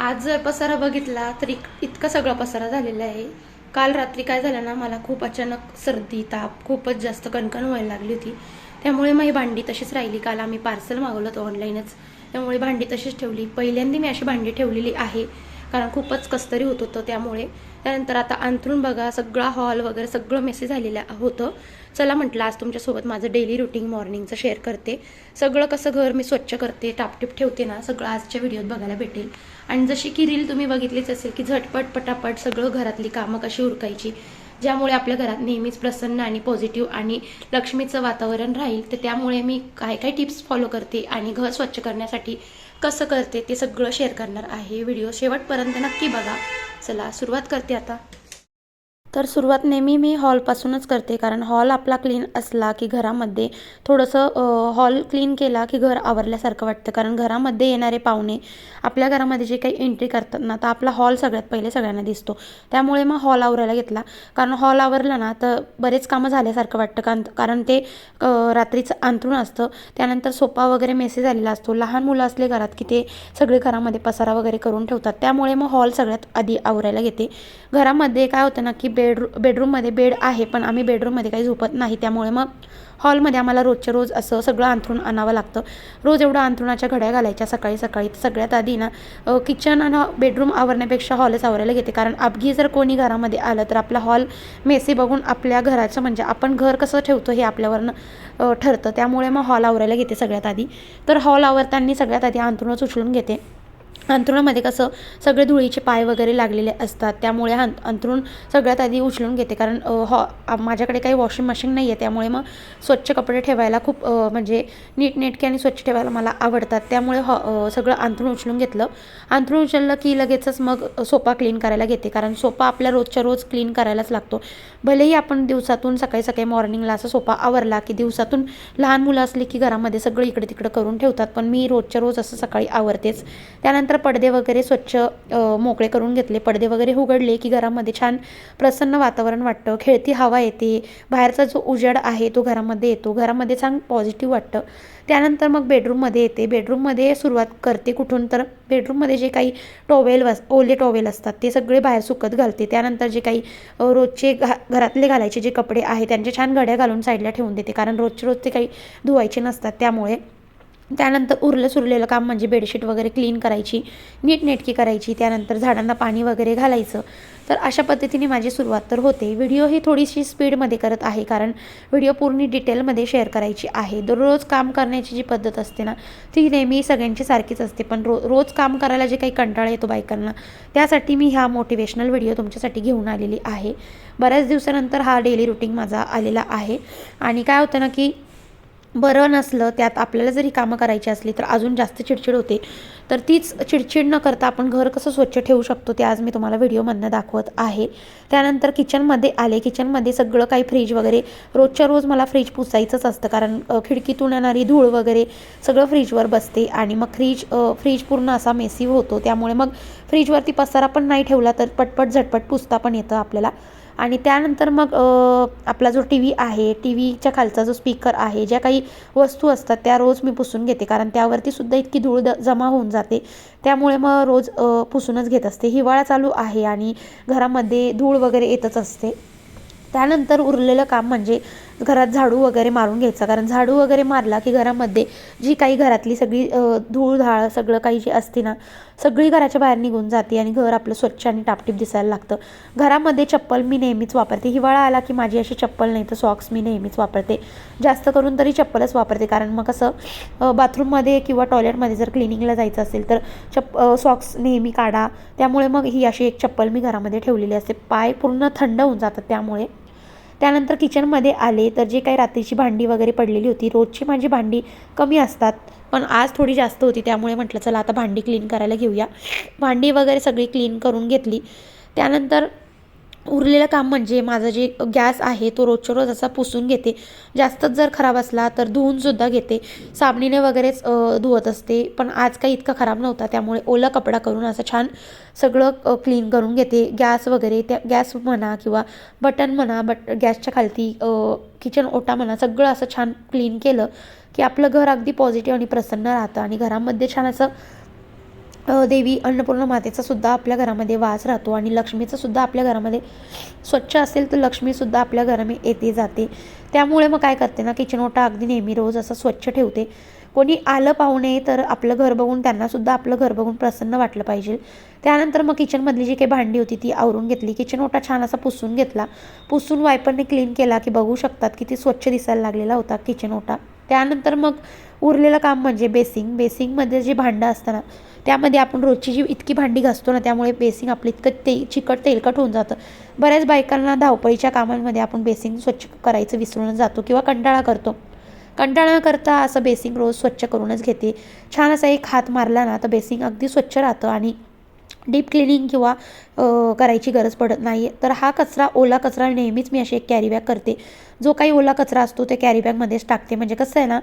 आज जर पसारा बघितला तर इतकं इतका सगळा पसारा झालेला आहे. काल रात्री काय झालं ना मला खूप अचानक सर्दी ताप खूपच जास्त कणकण व्हायला लागली होती. त्यामुळे मग ही भांडी तशीच राहिली. काल आम्ही पार्सल मागवलं होतं ऑनलाईनच त्यामुळे भांडी तशीच ठेवली. पहिल्यांदा मी अशी भांडी ठेवलेली आहे. कारण खूपच कस्तरी होत होतं त्यामुळे. त्यानंतर आता अंथरून बघा सगळा हॉल वगैरे सगळं मेसेज झालेलं होतं. चला म्हटलं आज तुमच्यासोबत माझं डेली रुटीन मॉर्निंगचं शेअर करते. सगळं कसं घर मी स्वच्छ करते टापटीप ठेवते ना सगळं आजच्या व्हिडिओत बघायला भेटेल. आणि जशी की रील तुम्ही बघितलीच असेल की झटपट पटापट सगळं घरातली कामं कशी उरकायची ज्यामुळे आपल्या घरात नेहमीच प्रसन्न आणि पॉझिटिव्ह आणि लक्ष्मीचं वातावरण राहील. तर त्यामुळे मी काय काय टिप्स फॉलो करते आणि घर स्वच्छ करण्यासाठी कसं करते ते सगळं शेअर करणार आहे. व्हिडिओ शेवटपर्यंत नक्की बघा. चला सुरुवात करते आता. तर सुरुवात नेहमी मी हॉलपासूनच करते कारण हॉल आपला क्लीन असला की घरामध्ये थोडंसं हॉल क्लीन केला की घर आवरल्यासारखं वाटतं. कारण घरामध्ये येणारे पाहुणे आपल्या घरामध्ये जे काही एंट्री करतात ना तर आपला हॉल सगळ्यात पहिले सगळ्यांना दिसतो. त्यामुळे मग हॉल आवरायला घेतला. कारण हॉल आवरला ना तर बरेच कामं झाल्यासारखं वाटतं. कारण कारण ते रात्रीचं अंथरूण असतं. त्यानंतर सोपा वगैरे मेसेज आलेला असतो. लहान मुलं असले घरात की ते सगळे घरामध्ये पसारा वगैरे करून ठेवतात. त्यामुळे मग हॉल सगळ्यात आधी आवरायला घेते. घरामध्ये काय होतं ना की बेडरू बेडरूममध्ये बेड आहे पण आम्ही बेडरूममध्ये काही झोपत नाही. त्यामुळे मग हॉलमध्ये आम्हाला रोजच्या रोज असं सगळं अंथरूण आणावं लागतं. रोज एवढं अंथरुणाच्या घड्या घालायच्या सकाळी सकाळी. सगळ्यात आधी ना किचन आणि बेडरूम आवरण्यापेक्षा हॉलच आवरायला घेते. कारण अपघी जर कोणी घरामध्ये आलं तर आपला हॉल मेसी बघून आपल्या घराचं म्हणजे आपण घर कसं ठेवतो हे आपल्यावरनं ठरतं. त्यामुळे मग हॉल आवरायला घेते सगळ्यात आधी. तर हॉल आवरताना सगळ्यात आधी अंथरूणच उचलून घेते. अंथरुणामध्ये कसं सगळे धुळीचे पाय वगैरे लागलेले असतात त्यामुळे हा अंथरूण सगळ्यात आधी उचलून घेते. कारण हॉ हो, माझ्याकडे काही वॉशिंग मशीन नाही आहे त्यामुळे मग स्वच्छ कपडे ठेवायला खूप म्हणजे नीटनेटके आणि स्वच्छ ठेवायला मला आवडतात. त्यामुळे हो, हॉ सगळं अंथरूण उचलून घेतलं. अंथरूण उचललं की लगेचच मग सोफा क्लीन करायला घेते. कारण सोफा आपल्या रोजच्या रोज क्लीन करायलाच लागतो. भलेही आपण दिवसातून सकाळी सकाळी मॉर्निंगला असा सोपा आवरला की दिवसातून लहान मुलं असली की घरामध्ये सगळं इकडे तिकडं करून ठेवतात पण मी रोजच्या रोज असं सकाळी आवरतेच. त्यानंतर पडदे वगैरे स्वच्छ मोकळे करून घेतले. पडदे वगैरे उघडले की घरामध्ये छान प्रसन्न वातावरण वाटतं. खेळती हवा येते. बाहेरचा जो उजेड आहे तो घरामध्ये येतो. घरामध्ये छान पॉझिटिव्ह वाटतं. त्यानंतर मग बेडरूममध्ये येते. बेडरूममध्ये सुरुवात करते कुठून तर बेडरूममध्ये जे काही टॉवेल वस ओले टॉवेल असतात ते सगळे बाहेर सुकत घालते. त्यानंतर जे काही रोजचे घा घरातले घालायचे जे कपडे आहे त्यांचे छान घड्या घालून साईडला ठेवून देते. कारण रोजचे रोज ते काही धुवायचे नसतात त्यामुळे त्यानंतर उरलं सुरलेलं काम म्हणजे बेडशीट वगैरे क्लीन करायची नीटनेटकी करायची त्यानंतर झाडांना पाणी वगैरे घालायचं. तर अशा पद्धतीने माझी सुरुवात तर होते. व्हिडिओ ही थोडीशी स्पीडमध्ये करत आहे कारण व्हिडिओ पूर्ण डिटेलमध्ये शेअर करायची आहे. दररोज काम करण्याची जी पद्धत असते ना ती नेहमी सगळ्यांची सारखीच असते. पण रो रोज काम करायला जे काही कंटाळा येतो बायकांना त्यासाठी मी ह्या मोटिवेशनल व्हिडिओ तुमच्यासाठी घेऊन आलेली आहे. बऱ्याच दिवसानंतर हा डेली रुटीन माझा आलेला आहे. आणि काय होतं ना की बरं नसलं त्यात आपल्याला जरी कामं करायची असली तर अजून जास्त चिडचिड होते. तर तीच चिडचिड न करता आपण घर कसं स्वच्छ ठेवू शकतो ते आज मी तुम्हाला व्हिडिओमधनं दाखवत आहे. त्यानंतर किचनमध्ये आले. किचनमध्ये सगळं काही फ्रीज वगैरे रोजच्या रोज मला फ्रीज पुसायचंच असतं कारण खिडकीतून येणारी धूळ वगैरे सगळं फ्रीजवर बसते आणि मग फ्रीज फ्रीज पूर्ण असा मेसिव्ह होतो. त्यामुळे मग फ्रीजवरती पसारा पण नाही ठेवला तर पटपट झटपट पुसता पण येतं आपल्याला. आणि त्यानंतर मग आपला जो टी व्ही आहे टी व्हीच्या खालचा जो स्पीकर आहे ज्या काही वस्तू असतात त्या रोज मी पुसून घेते. कारण त्यावरती सुद्धा इतकी धूळ द जमा होऊन जाते. जाते. त्यामुळे मग रोज पुसूनच घेत असते. हिवाळा चालू आहे आणि घरामध्ये धूळ वगैरे येतच असते. त्यानंतर उरलेलं काम म्हणजे घरात झाडू वगैरे मारून घ्यायचा. कारण झाडू वगैरे मारला की घरामध्ये जी काही घरातली सगळी धूळ धाळ सगळं काही जे असते ना सगळी घराच्या बाहेर निघून जाते आणि घर आपलं स्वच्छ आणि टापटीप दिसायला लागतं. घरामध्ये चप्पल मी नेहमीच वापरते. हिवाळा आला की माझी अशी चप्पल नाही तर सॉक्स मी नेहमीच वापरते. जास्त करून तरी चप्पलच वापरते. कारण मग कसं बाथरूममध्ये किंवा टॉयलेटमध्ये जर क्लिनिंगला जायचं असेल तर चप सॉक्स नेहमी काढा. त्यामुळे मग ही अशी एक चप्पल मी घरामध्ये ठेवलेली असते. पाय पूर्ण थंड होऊन जातात त्यामुळे. त्यानंतर किचनमध्ये आले तर जे काही रात्रीची भांडी वगैरे पडलेली होती रोजची माझी भांडी कमी असतात. पण आज थोडी जास्त होती त्यामुळे म्हटलं चला आता भांडी क्लीन करायला घेऊया. भांडी वगैरे सगळी क्लीन करून घेतली. त्यानंतर उरलेलं काम म्हणजे माझं जे गॅस आहे तो रोजच्या रोज असा पुसून घेते. जास्तच जर खराब असला तर धुवूनसुद्धा घेते. साबणीने वगैरेच धुवत असते. पण आज काही इतका खराब नव्हता. त्यामुळे ओला कपडा करून असं छान सगळं क्लीन करून घेते. गॅस वगैरे त्या गॅस म्हणा किंवा बटन म्हणा बट गॅसच्या खालती किचन ओटा म्हणा सगळं असं छान क्लीन केलं की आपलं घर अगदी पॉझिटिव्ह आणि प्रसन्न राहतं. आणि घरामध्ये छान असं देवी अन्नपूर्णा मातेचा सुद्धा आपल्या घरामध्ये वास राहतो आणि लक्ष्मीचं सुद्धा आपल्या घरामध्ये स्वच्छ असेल तर लक्ष्मीसुद्धा आपल्या घरामध्ये येते जाते. त्यामुळे मग काय करते ना किचन ओटा अगदी नेहमी रोज असं स्वच्छ ठेवते. कोणी आलं पाहुणे तर आपलं घर बघून त्यांनासुद्धा आपलं घर बघून प्रसन्न वाटलं पाहिजे. त्यानंतर मग किचनमधली जी काही भांडी होती ती आवरून घेतली. किचन ओटा छान असा पुसून घेतला. पुसून वायपरने क्लीन केला की बघू शकतात किती स्वच्छ दिसायला लागलेला होता किचन ओटा. त्यानंतर मग उरलेलं काम म्हणजे बेसिंग. बेसिंगमध्ये जे भांडं असतं ना त्यामध्ये आपण रोजची जी इतकी भांडी घासतो ना त्यामुळे बेसिंग आपलं इतकं ते चिकट तेलकट होऊन जातं. बऱ्याच बायकांना धावपळीच्या कामांमध्ये आपण बेसिंग स्वच्छ करायचं विसरूनच जातो किंवा कंटाळा करतो. कंटाळा न करता असं बेसिंग रोज स्वच्छ करूनच घेते. छान असा एक हात मारला ना तर बेसिंग अगदी स्वच्छ राहतं आणि डीप क्लिनिंग किंवा करायची गरज पडत नाही तर हा कचरा ओला कचरा नेहमीच मी अशी एक कॅरीबॅग करते. जो काही ओला कचरा असतो ते कॅरीबॅगमध्येच टाकते. म्हणजे कसं आहे ना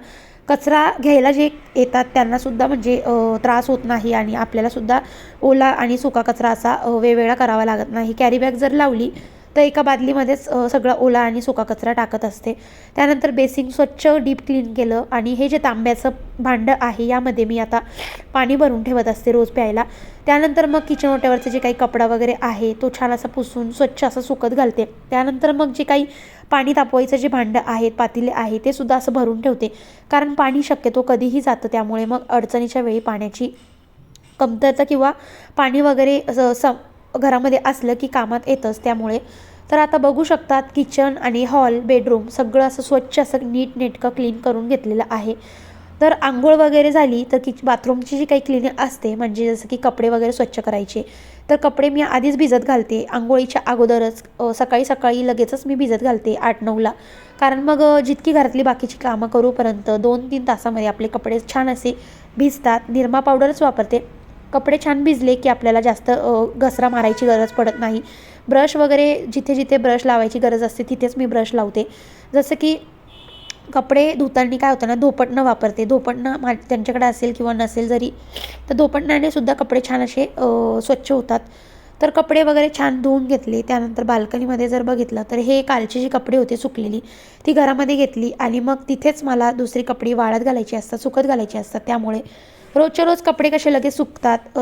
कचरा घ्यायला जे येतात त्यांनासुद्धा म्हणजे त्रास होत नाही आणि आपल्यालासुद्धा ओला आणि सुका कचरा असा वेगवेगळा करावा लागत नाही. कॅरीबॅग जर लावली तर एका बादलीमध्येच सगळा ओला आणि सुका कचरा टाकत असते. त्यानंतर बेसिंग स्वच्छ डीप क्लीन केलं आणि हे जे तांब्याचं भांडं आहे यामध्ये मी आता पाणी भरून ठेवत असते रोज प्यायला. त्यानंतर मग किचन ओट्यावरचं जे काही कपडा वगैरे आहे तो छान असा पुसून स्वच्छ असं सुकत घालते. त्यानंतर मग जे काही पाणी तापवायचं जे भांडं आहेत पातेले आहे ते सुद्धा असं भरून ठेवते. कारण पाणी शक्यतो कधीही जातं त्यामुळे मग अडचणीच्या वेळी पाण्याची कमतरता किंवा पाणी वगैरे असं घरामध्ये असलं की कामात येतंच त्यामुळे. तर आता बघू शकतात किचन आणि हॉल बेडरूम सगळं असं स्वच्छ असं नीट नेटकं क्लीन करून घेतलेलं आहे. तर आंघोळ वगैरे झाली तर किच बाथरूमची जी काही क्लिनिंग असते म्हणजे जसं की कपडे वगैरे स्वच्छ करायचे तर कपडे मी आधीच भिजत घालते. आंघोळीच्या अगोदरच सकाळी सकाळी लगेचच मी भिजत घालते आठ नऊला कारण मग जितकी घरातली बाकीची कामं करूपर्यंत दोन तीन तासामध्ये आपले कपडे छान असे भिजतात. निरमा पावडरच वापरते. कपडे छान भिजले की आपल्याला जास्त घसरा मारायची गरज पडत नाही. ब्रश वगैरे जिथे जिथे ब्रश लावायची गरज असते तिथेच मी ब्रश लावते. जसं की कपडे धुताना काय होतं ना धोपटणं वापरते. धोपटणं मा त्यांच्याकडे असेल किंवा नसेल जरी तर धोपटणाने सुद्धा कपडे छान असे स्वच्छ होतात. तर कपडे वगैरे छान धुवून घेतले त्यानंतर बाल्कनीमध्ये जर बघितलं तर हे कालची जी कपडे होते सुकलेली ती घरामध्ये घेतली आणि मग तिथेच मला दुसरी कपडे वाळत घालायची असतात सुकत घालायची असतात. त्यामुळे रोजच्या रोज कपडे कसे लगेच सुकतात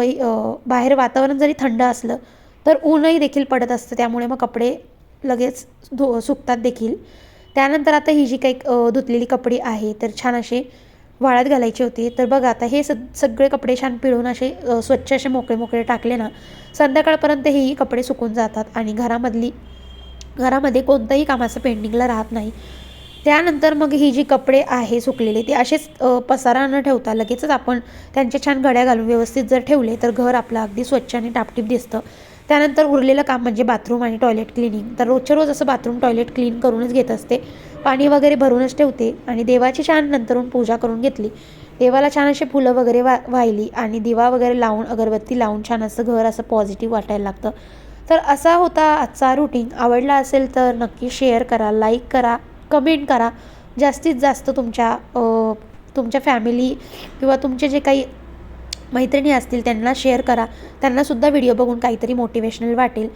बाहेर वातावरण जरी थंड असलं तर ऊनही देखील पडत असतं. त्यामुळे मग कपडे लगेच धु सुकतात देखील. त्यानंतर आता ही जी काही धुतलेली कपडे आहे तर छान असे वाळत घालायचे होते. तर बघा आता हे सग सगळे कपडे छान पिळून असे स्वच्छ असे मोकळे मोकळे टाकले ना संध्याकाळपर्यंत हेही कपडे सुकून जातात. आणि घरामधली घरामध्ये कोणतंही कामाचं पेंडिंगला राहत नाही. त्यानंतर मग ही जी कपडे आहे सुकलेले ते असेच पसारा न ठेवता लगेचच आपण त्यांच्या छान घड्या घालून व्यवस्थित जर ठेवले तर घर आपलं अगदी स्वच्छ आणि टापटीप दिसतं. त्यानंतर उरलेलं काम म्हणजे बाथरूम आणि टॉयलेट क्लिनिंग. तर रोजच्या रोज असं बाथरूम टॉयलेट क्लीन करूनच घेत असते. पाणी वगैरे भरूनच ठेवते आणि देवाची छान नंतरून पूजा करून घेतली. देवाला छान अशी फुलं वगैरे वा वाहिली आणि दिवा वगैरे लावून अगरबत्ती लावून छान असं घर असं पॉझिटिव्ह वाटायला लागतं. तर असा होता आजचा रुटीन आवडला असेल तर नक्की शेअर करा लाईक करा. कमेंट करा. जास्तीत जास्त तुमच्या तुमच्या फॅमिली किंवा तुमचे जे काही मैत्रिणी असतील त्यांना शेअर करा. त्यांनासुद्धा व्हिडिओ बघून काहीतरी मोटिवेशनल वाटेल.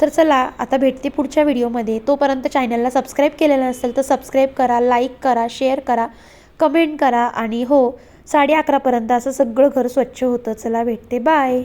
तर चला आता भेटते पुढच्या व्हिडिओमध्ये तोपर्यंत चॅनलला सबस्क्राईब केलेलं नसेल तर सबस्क्राईब करा लाईक करा शेअर करा कमेंट करा आणि हो साडे अकरापर्यंत असं सगळं घर स्वच्छ होतं. चला भेटते. बाय